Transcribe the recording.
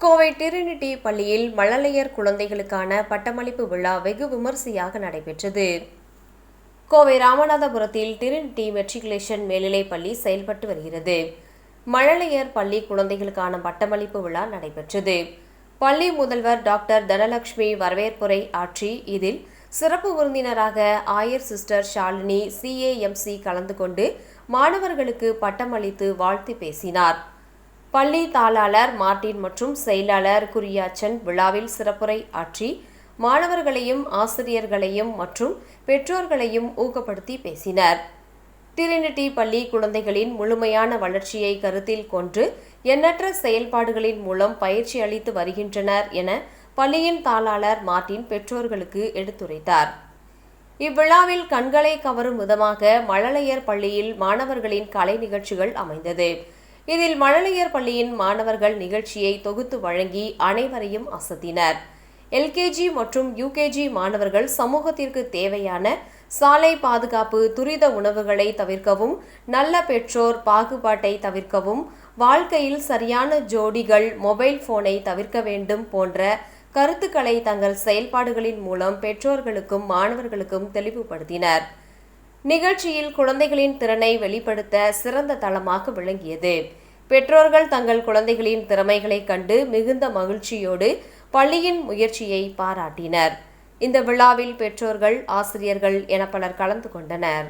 Kovai Trinity பள்ளியில் மழலையர் குழந்தைகளுக்கான பட்டமளிப்பு விழா வெகு விமரிசையாக நடைபெற்றது. கோவை ராமநாதபுரத்தில் டிரினிட்டி மெட்ரிகுலேஷன் மேல்நிலைப் பள்ளி செயல்பட்டு வருகிறது. மழலையர் பள்ளி குழந்தைகளுக்கான பட்டமளிப்பு விழா நடைபெற்றது. பள்ளி முதல்வர் டாக்டர் தனலட்சுமி வரவேற்புரை ஆற்றி இதில் சிறப்பு விருந்தினராக ஆயர் சிஸ்டர் ஷாலினி சிஏஎம்சி கலந்து கொண்டு மாணவர்களுக்கு பட்டமளித்து வாழ்த்து பேசினார். பள்ளி தாளாளர் மார்ட்டின் மற்றும் செயலாளர் குரியாச்சன் விழாவில் சிறப்புரை ஆற்றி மாணவர்களையும் ஆசிரியர்களையும் மற்றும் பெற்றோர்களையும் ஊக்கப்படுத்தி பேசினர். டிரினிட்டி பள்ளி குழந்தைகளின் முழுமையான வளர்ச்சியை கருத்தில் கொண்டு எண்ணற்ற செயல்பாடுகளின் மூலம் பயிற்சி அளித்து வருகின்றனர் என பள்ளியின் தாளாளர் மார்ட்டின் பெற்றோர்களுக்கு எடுத்துரைத்தார். இவ்விழாவில் கண்களை கவரும் விதமாக மழலையர் பள்ளியில் மாணவர்களின் கலை நிகழ்ச்சிகள் அமைந்தது. இதில் மழலையர் பள்ளியின் மாணவர்கள் நிகழ்ச்சியை தொகுத்து வழங்கி அனைவரையும் அசத்தினர். எல்கேஜி மற்றும் யூகேஜி மாணவர்கள் சமூகத்திற்கு தேவையான சாலை பாதுகாப்பு துரித உணவுகளை தவிர்க்கவும் நல்ல பெற்றோர் பாகுபாட்டை தவிர்க்கவும் வாழ்க்கையில் சரியான ஜோடிகள் மொபைல் போனை தவிர்க்க வேண்டும் போன்ற கருத்துக்களை தங்கள் செயல்பாடுகளின் மூலம் பெற்றோர்களுக்கும் மாணவர்களுக்கும் தெளிவுபடுத்தினர். நிகழ்ச்சியில் குழந்தைகளின் திறனை வெளிப்படுத்த சிறந்த தளமாக விளங்கியது. பெற்றோர்கள் தங்கள் குழந்தைகளின் திறமைகளை கண்டு மிகுந்த மகிழ்ச்சியோடு பள்ளியின் முயற்சியை பாராட்டினர். இந்த விழாவில் பெற்றோர்கள் ஆசிரியர்கள் என பலர் கலந்து கொண்டனர்.